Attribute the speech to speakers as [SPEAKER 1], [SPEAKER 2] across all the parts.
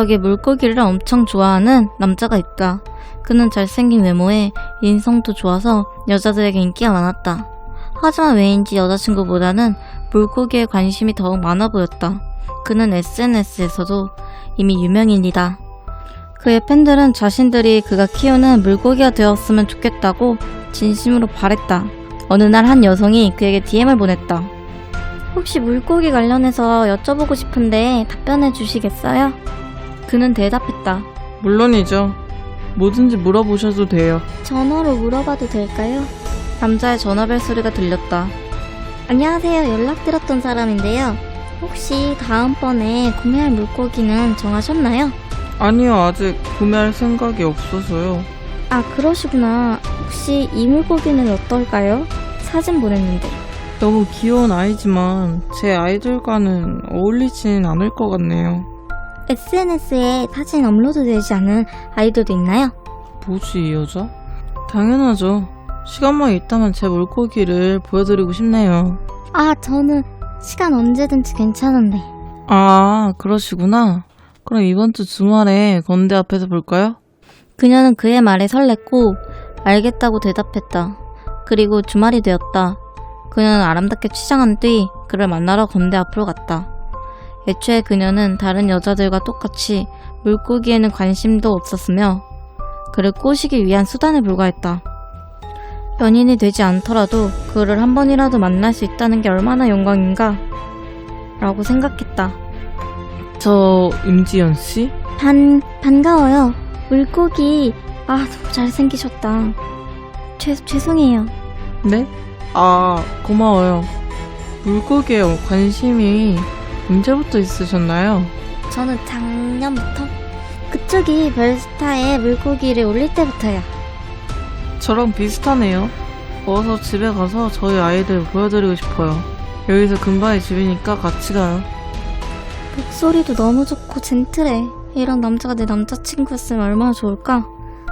[SPEAKER 1] 여기 물고기를 엄청 좋아하는 남자가 있다. 그는 잘생긴 외모에 인성도 좋아서 여자들에게 인기가 많았다. 하지만 왜인지 여자친구보다는 물고기에 관심이 더욱 많아 보였다. 그는 SNS에서도 이미 유명인이다. 그의 팬들은 자신들이 그가 키우는 물고기가 되었으면 좋겠다고 진심으로 바랬다. 어느 날 한 여성이 그에게 DM을 보냈다. 혹시 물고기 관련해서 여쭤보고 싶은데 답변해 주시겠어요? 그는 대답했다.
[SPEAKER 2] 물론이죠. 뭐든지 물어보셔도 돼요.
[SPEAKER 1] 전화로 물어봐도 될까요? 남자의 전화벨 소리가 들렸다. 안녕하세요. 연락드렸던 사람인데요. 혹시 다음번에 구매할 물고기는 정하셨나요?
[SPEAKER 2] 아니요, 아직 구매할 생각이 없어서요.
[SPEAKER 1] 아, 그러시구나. 혹시 이 물고기는 어떨까요? 사진 보냈는데.
[SPEAKER 2] 너무 귀여운 아이지만 제 아이들과는 어울리진 않을 것 같네요.
[SPEAKER 1] SNS에 사진 업로드 되지 않은 아이돌도 있나요?
[SPEAKER 2] 뭐지, 이 여자? 당연하죠. 시간만 있다면 제 물고기를 보여드리고 싶네요.
[SPEAKER 1] 아, 저는 시간 언제든지 괜찮은데.
[SPEAKER 2] 아, 그러시구나. 그럼 이번 주 주말에 건대 앞에서 볼까요?
[SPEAKER 1] 그녀는 그의 말에 설렜고 알겠다고 대답했다. 그리고 주말이 되었다. 그녀는 아름답게 치장한 뒤 그를 만나러 건대 앞으로 갔다. 애초에 그녀는 다른 여자들과 똑같이 물고기에는 관심도 없었으며 그를 꼬시기 위한 수단에 불과했다. 연인이 되지 않더라도 그를 한 번이라도 만날 수 있다는 게 얼마나 영광인가? 라고 생각했다.
[SPEAKER 2] 저 임지연 씨?
[SPEAKER 1] 반, 반가워요. 물고기, 아, 너무 잘생기셨다. 죄, 죄송해요.
[SPEAKER 2] 네? 아, 고마워요. 물고기에 관심이 언제부터 있으셨나요?
[SPEAKER 1] 저는 작년부터? 그쪽이 별스타에 물고기를 올릴 때부터요.
[SPEAKER 2] 저랑 비슷하네요. 어서 집에 가서 저희 아이들 보여드리고 싶어요. 여기서 근방의 집이니까 같이 가요.
[SPEAKER 1] 목소리도 너무 좋고 젠틀해. 이런 남자가 내 남자친구였으면 얼마나 좋을까?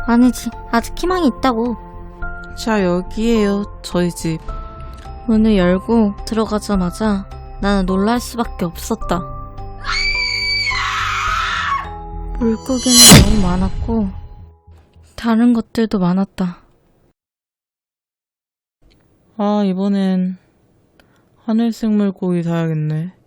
[SPEAKER 1] 아니지, 아직 희망이 있다고.
[SPEAKER 2] 자, 여기에요. 저희 집.
[SPEAKER 1] 문을 열고 들어가자마자 나는 놀랄 수밖에 없었다. 물고기는 너무 많았고, 다른 것들도 많았다.
[SPEAKER 2] 아, 이번엔 하늘색 물고기 사야겠네.